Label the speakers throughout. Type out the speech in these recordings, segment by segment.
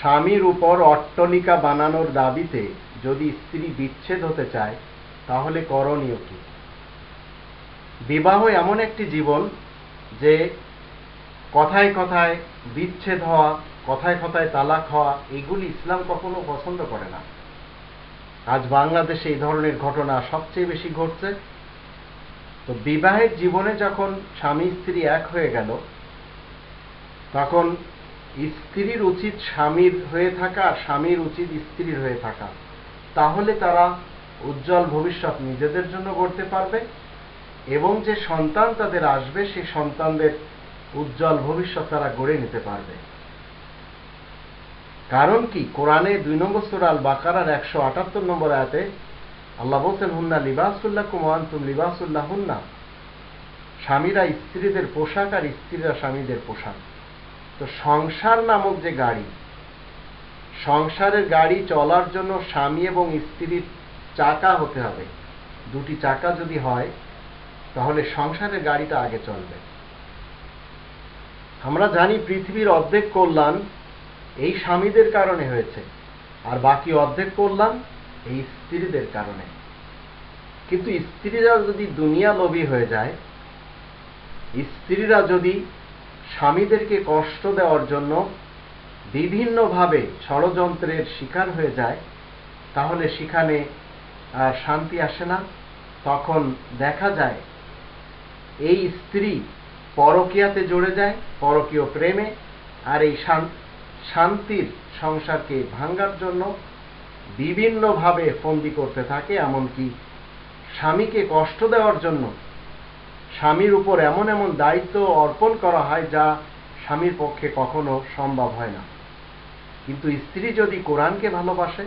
Speaker 1: স্বামীর উপর অট্টলিকা বানানোর দাবিতে যদি স্ত্রী বিচ্ছেদ হতে চায়, তাহলে করণীয় কি? বিবাহ এমন একটি জীবন যে কথায় কথায় বিচ্ছেদ হওয়া, কথায় কথায় তালাক হওয়া, এগুলি ইসলাম কখনো পছন্দ করে না। আজ বাংলাদেশে এই ধরনের ঘটনা সবচেয়ে বেশি ঘটছে। তো বিবাহের জীবনে যখন স্বামী স্ত্রী এক হয়ে গেল, তখন স্ত্রীর উচিত স্বামীর হয়ে থাকা আর স্বামীর উচিত স্ত্রীর হয়ে থাকা। তাহলে তারা উজ্জ্বল ভবিষ্যৎ নিজেদের জন্য গড়তে পারবে এবং যে সন্তান তাদের আসবে সেই সন্তানদের উজ্জ্বল ভবিষ্যৎ তারা গড়ে নিতে পারবে। কারণ কি? কোরআনে দুই নম্বর সুরাল বাকারার একশো আটাত্তর নম্বর আয়াতে আল্লাহ বলছেন, হুন্না লিবাসুল্লাহ কুমান তুম লিবাসুল্লাহ হুন্না স্বামীরা স্ত্রীদের পোশাক আর স্ত্রীরা স্বামীদের পোশাক। তো সংসার নামক যে গাড়ি, সংসারের গাড়ি চলার জন্য স্বামী এবং স্ত্রীর চাকা হতে হবে। দুটি চাকা যদি হয়, তাহলে সংসারের গাড়িটা আগে চলবে। আমরা জানি পৃথিবীর অর্ধেক কল্যাণ এই স্বামীদের কারণে হয়েছে। আর বাকি অর্ধেক কল্যাণ এই স্ত্রীদের কারণে। কিন্তু স্ত্রীরা যদি দুনিয়া লোভী হয়ে যায়, স্ত্রীরা যদি স্বামীদেরকে কষ্ট দেওয়ার জন্য বিভিন্নভাবে ষড়যন্ত্রের শিকার হয়ে যায়, তাহলে সেখানে শান্তি আসে না। তখন দেখা যায়, এই স্ত্রী পরকীয়াতে জড়ে যায়, পরকীয় প্রেমে, আর এই শান্তির সংসারকে ভাঙ্গার জন্য বিভিন্নভাবে ফন্দি করতে থাকে, এমনকি স্বামীকে কষ্ট দেওয়ার জন্য স্বামীর উপর এমন এমন দায়িত্ব অর্পণ করা হয় যা স্বামীর পক্ষে কখনো সম্ভব হয় না। কিন্তু স্ত্রী যদি কোরআনকে ভালোবাসে,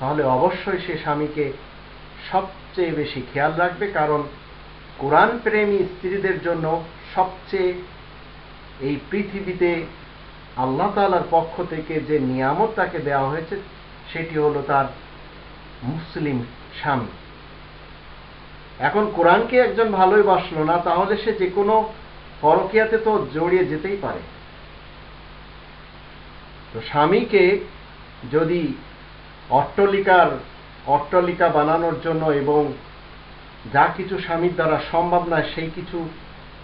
Speaker 1: তাহলে অবশ্যই সে স্বামীকে সবচেয়ে বেশি খেয়াল রাখবে, কারণ কোরআন প্রেমী স্ত্রীদের জন্য সবচেয়ে এই পৃথিবীতে আল্লাহ তালার পক্ষ থেকে যে নিয়ামত তাকে দেওয়া হয়েছে সেটি হলো তার মুসলিম স্বামী। এখন কোরআনকে একজন ভালোই বাসলো না, তাহলে সে যে কোনো পরকিয়াতে তো জড়িয়ে যেতেই পারে। তো স্বামীকে যদি অট্টলিকার অট্টলিকা বানানোর জন্য এবং যা কিছু স্বামীর দ্বারা সম্ভব নয়, সেই কিছু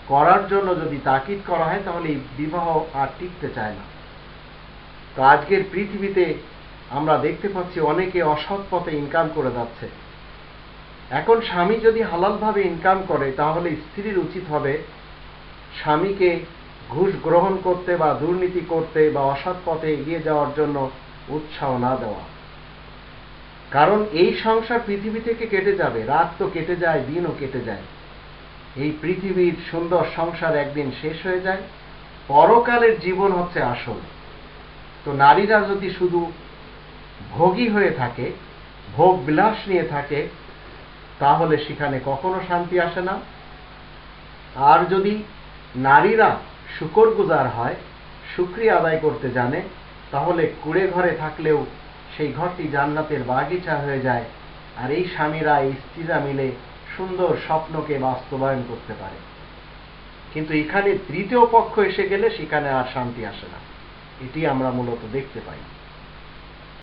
Speaker 1: করার জন্য যদি তাকিদ করা হয়, তাহলে বিবাহ আর টিকতে চায় না। তো আজকের পৃথিবীতে আমরা দেখতে পাচ্ছি অনেকে অসৎ পথে ইনকাম করে যাচ্ছে। এখন স্বামী যদি হালালভাবে ইনকাম করে, তাহলে স্ত্রীর উচিত হবে স্বামীকে ঘুষ গ্রহণ করতে বা দুর্নীতি করতে বা অসৎ পথে এগিয়ে যাওয়ার জন্য উৎসাহ না দেওয়া। কারণ এই সংসার পৃথিবী থেকে কেটে যাবে, রাত তো কেটে যায়, দিনও কেটে যায়। এই পৃথিবীর সুন্দর সংসার একদিন শেষ হয়ে যায়, পরকালের জীবন হচ্ছে আসল। তো নারীরা যদি শুধু ভোগী হয়ে থাকে, ভোগ বিলাস নিয়ে থাকে, তাহলে সেখানে কখনো শান্তি আসে না। আর যদি নারীরা শুকর গুজার হয় শুক্রিয়া আদায় করতে জানে, তাহলে কুড়ে ঘরে থাকলেও সেই ঘরটি জান্নাতের বাগিচা হয়ে যায়। আর এই স্বামীরা, এই স্ত্রীরা মিলে সুন্দর স্বপ্নকে বাস্তবায়ন করতে পারে। কিন্তু এখানে তৃতীয় পক্ষ এসে গেলে সেখানে আর শান্তি আসে না। এটি আমরা মূলত দেখতে পাই।